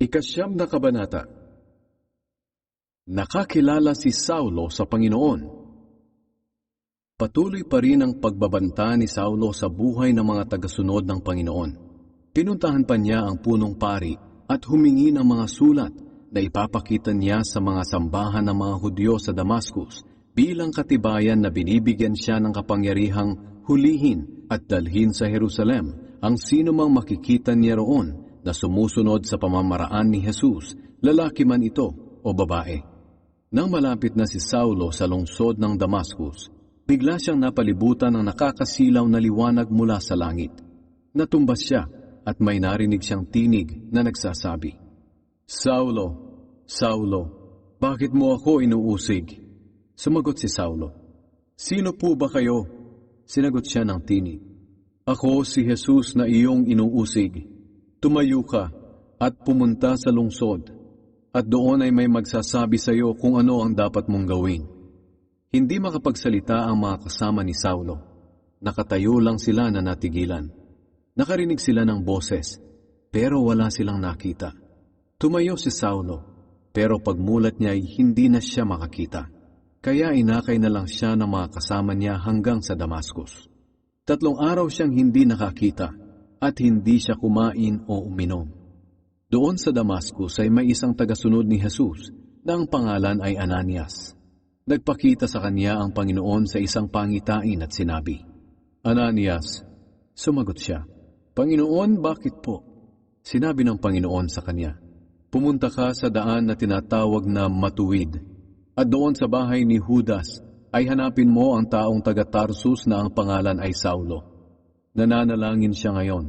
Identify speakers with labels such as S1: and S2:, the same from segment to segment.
S1: Ikasyam na kabanata Nakakilala si Saulo sa Panginoon. Patuloy pa rin ang pagbabanta ni Saulo sa buhay ng mga tagasunod ng Panginoon. Pinuntahan pa niya ang punong pari at humingi ng mga sulat na ipapakita niya sa mga sambahan ng mga Hudyo sa Damascus bilang katibayan na binibigyan siya ng kapangyarihang hulihin at dalhin sa Jerusalem ang sino mang makikita niya roon na sumusunod sa pamamaraan ni Jesus, lalaki man ito o babae. Nang malapit na si Saulo sa lungsod ng Damascus, bigla siyang napalibutan ng nakakasilaw na liwanag mula sa langit. Natumbas siya at may narinig siyang tinig na nagsasabi, Saulo, Saulo, bakit mo ako inuusig? Sumagot si Saulo, Sino po ba kayo? Sinagot siya ng tinig, Ako si Jesus na iyong inuusig. Tumayo ka at pumunta sa lungsod at doon ay may magsasabi sa iyo kung ano ang dapat mong gawin. Hindi makapagsalita ang mga kasama ni Saulo. Nakatayo lang sila na natigilan. Nakarinig sila ng boses, pero wala silang nakita. Tumayo si Saulo, pero pagmulat niya ay hindi na siya makakita. Kaya inakay na lang siya ng mga kasama niya hanggang sa Damascus. Tatlong araw siyang hindi nakakita at hindi siya kumain o uminom. Doon sa Damascus ay may isang tagasunod ni Jesus na ang pangalan ay Ananias. Nagpakita sa kanya ang Panginoon sa isang pangitain at sinabi, Ananias, sumagot siya, Panginoon, bakit po? Sinabi ng Panginoon sa kanya, Pumunta ka sa daan na tinatawag na matuwid, at doon sa bahay ni Judas ay hanapin mo ang taong taga Tarsus na ang pangalan ay Saulo. Nananalangin siya ngayon,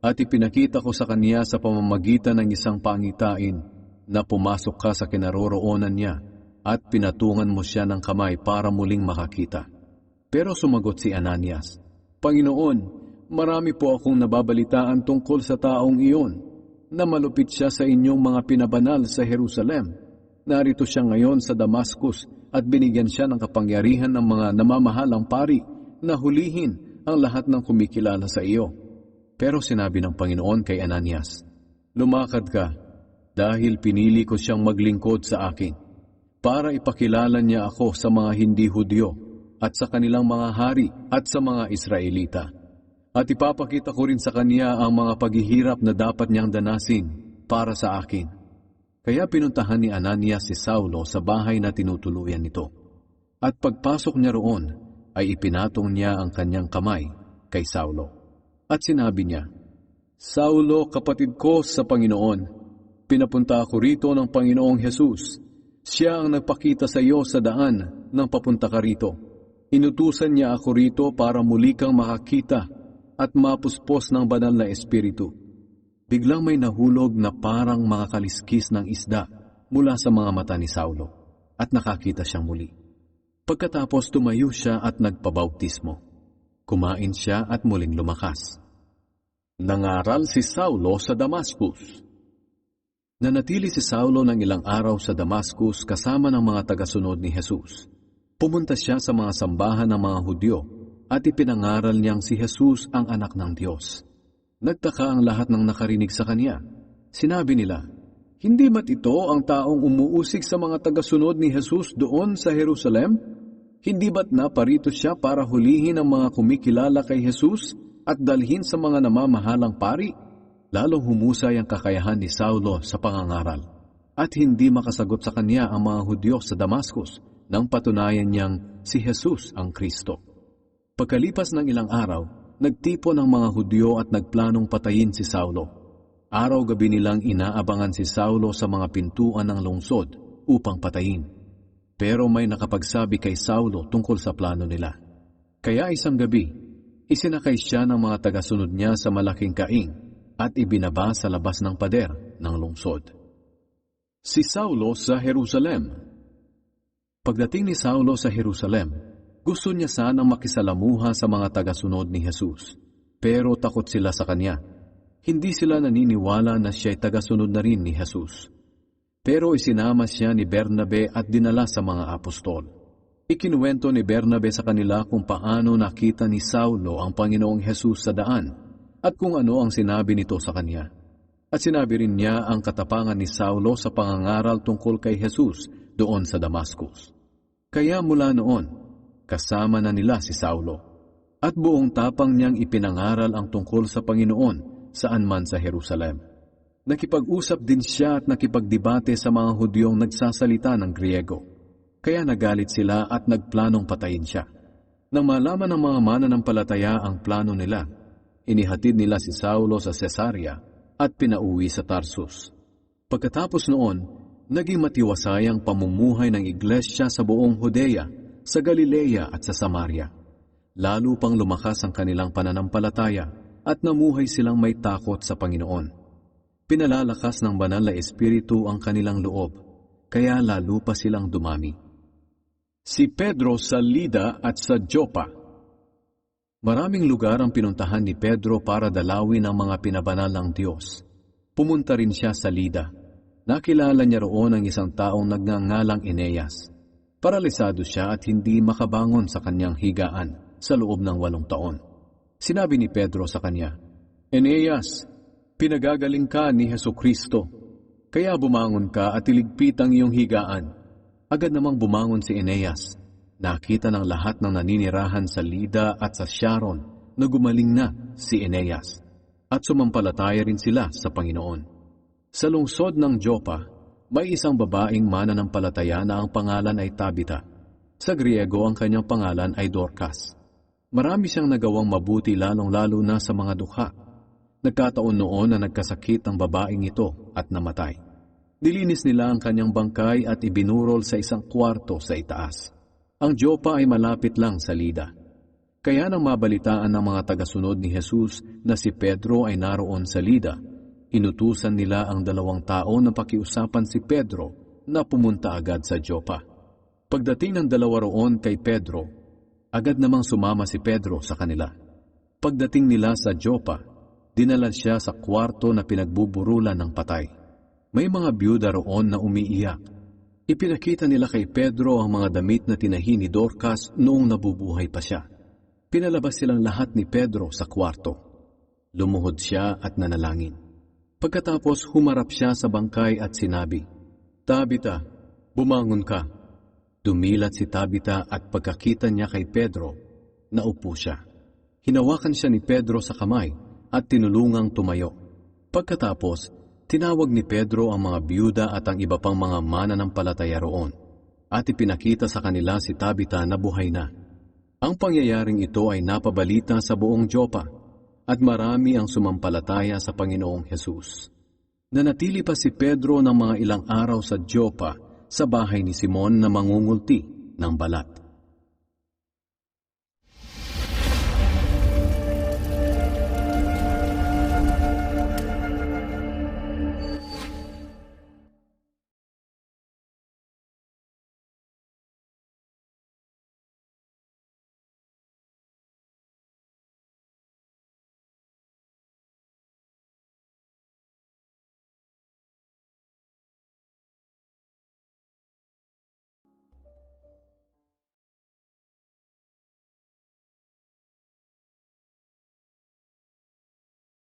S1: at ipinakita ko sa kanya sa pamamagitan ng isang pangitain na pumasok ka sa kinaroroonan niya at pinatungan mo siya ng kamay para muling makakita. Pero sumagot si Ananias, Panginoon, marami po akong nababalitaan tungkol sa taong iyon na malupit siya sa inyong mga pinabanal sa Jerusalem. Narito siya ngayon sa Damascus at binigyan siya ng kapangyarihan ng mga namamahalang pari na hulihin ang lahat ng kumikilala sa iyo. Pero sinabi ng Panginoon kay Ananias, Lumakad ka, dahil pinili ko siyang maglingkod sa akin, para ipakilala niya ako sa mga hindi Hudyo at sa kanilang mga hari at sa mga Israelita. At ipapakita ko rin sa kanya ang mga paghihirap na dapat niyang danasin para sa akin. Kaya pinuntahan ni Ananias si Saulo sa bahay na tinutuluyan nito. At pagpasok niya roon, ay ipinatong niya ang kanyang kamay kay Saulo. At sinabi niya, Saulo, kapatid ko sa Panginoon, pinapunta ako rito ng Panginoong Jesus. Siya ang nagpakita sa iyo sa daan nang papunta ka rito. Inutusan niya ako rito para muli kang makakita at mapuspos ng banal na espiritu. Biglang may nahulog na parang mga kaliskis ng isda mula sa mga mata ni Saulo at nakakita siyang muli. Pagkatapos tumayo siya at nagpabautismo. Kumain siya at muling lumakas. Nangaral si Saulo sa Damascus. Nanatili si Saulo ng ilang araw sa Damascus kasama ng mga tagasunod ni Jesus. Pumunta siya sa mga sambahan ng mga Hudyo at ipinangaral niyang si Jesus ang anak ng Diyos. Nagtaka ang lahat ng nakarinig sa kanya. Sinabi nila, Hindi mat ito ang taong umuusig sa mga tagasunod ni Jesus doon sa Jerusalem? Hindi ba't naparito siya para hulihin ang mga kumikilala kay Jesus at dalhin sa mga namamahalang pari? Lalong humusay ang kakayahan ni Saulo sa pangangaral at hindi makasagot sa kanya ang mga Hudyo sa Damascus nang patunayan niyang si Jesus ang Kristo. Pagkalipas ng ilang araw, nagtipon ang mga Hudyo at nagplanong patayin si Saulo. Araw-gabi nilang inaabangan si Saulo sa mga pintuan ng lungsod upang patayin. Pero may nakapagsabi kay Saulo tungkol sa plano nila. Kaya isang gabi, isinakay siya ng mga tagasunod niya sa malaking kaing at ibinaba sa labas ng pader ng lungsod. Si Saulo sa Jerusalem Pagdating ni Saulo sa Jerusalem, gusto niya sanang makisalamuha sa mga tagasunod ni Jesus. Pero takot sila sa kanya. Hindi sila naniniwala na siya'y tagasunod na rin ni Jesus. Pero isinama siya ni Bernabe at dinala sa mga apostol. Ikinuwento ni Bernabe sa kanila kung paano nakita ni Saulo ang Panginoong Jesus sa daan at kung ano ang sinabi nito sa kanya. At sinabi rin niya ang katapangan ni Saulo sa pangangaral tungkol kay Jesus doon sa Damascus. Kaya mula noon, kasama na nila si Saulo. At buong tapang niyang ipinangaral ang tungkol sa Panginoon saan man sa Jerusalem. Nakipag-usap din siya at nakipagdebate sa mga Hudyong nagsasalita ng Griego. Kaya nagalit sila at nagplanong patayin siya. Nang malaman ng mga mananampalataya ang plano nila, inihatid nila si Saulo sa Caesarea at pinauwi sa Tarsus. Pagkatapos noon, naging matiwasay ang pamumuhay ng iglesia sa buong Judea, sa Galilea at sa Samaria. Lalo pang lumakas ang kanilang pananampalataya at namuhay silang may takot sa Panginoon. Pinalalakas ng banal na espiritu ang kanilang loob, kaya lalo pa silang dumami. Si Pedro sa Lida at sa Jopa Maraming lugar ang pinuntahan ni Pedro para dalawin ang mga pinabanal ng Diyos. Pumunta rin siya sa Lida. Nakilala niya roon ang isang taong nagngangalang Eneas. Paralisado siya at hindi makabangon sa kanyang higaan sa loob ng walong taon. Sinabi ni Pedro sa kanya, Eneas, pinagagaling ka ni Heso Kristo. Kaya bumangon ka at iligpit ang iyong higaan. Agad namang bumangon si Eneas. Nakita ng lahat ng naninirahan sa Lida at sa Sharon na gumaling na si Eneas. At sumampalataya rin sila sa Panginoon. Sa lungsod ng Jopa, may isang babaeng mananampalataya na ang pangalan ay Tabita. Sa Griego ang kanyang pangalan ay Dorcas. Marami siyang nagawang mabuti lalong-lalo na sa mga dukha. Nagkataon noon na nagkasakit ang babaeng ito at namatay. Nilinis nila ang kanyang bangkay at ibinurol sa isang kwarto sa itaas. Ang Jopa ay malapit lang sa Lida. Kaya nang mabalitaan ng mga tagasunod ni Jesus na si Pedro ay naroon sa Lida, inutusan nila ang dalawang tao na pakiusapan si Pedro na pumunta agad sa Jopa. Pagdating ng dalawa roon kay Pedro, agad namang sumama si Pedro sa kanila. Pagdating nila sa Jopa, dinala siya sa kwarto na pinagbuburulan ng patay. May mga byuda roon na umiiyak Ipinakita nila kay Pedro ang mga damit na tinahi ni Dorcas noong nabubuhay pa siya. Pinalabas silang lahat ni Pedro sa kwarto. Lumuhod siya at nanalangin. Pagkatapos humarap siya sa bangkay at sinabi, Tabita, bumangon ka. Dumilat si Tabita at pagkakita niya kay Pedro, naupo siya. Hinawakan siya ni Pedro sa kamay at tinulungang tumayo. Pagkatapos, Tinawag ni Pedro ang mga byuda at ang iba pang mga mananampalataya roon at ipinakita sa kanila si Tabita na buhay na. Ang pangyayaring ito ay napabalita sa buong Jopa at marami ang sumampalataya sa Panginoong Hesus. Nanatili pa si Pedro ng mga ilang araw sa Jopa sa bahay ni Simon na mangungulti ng balat.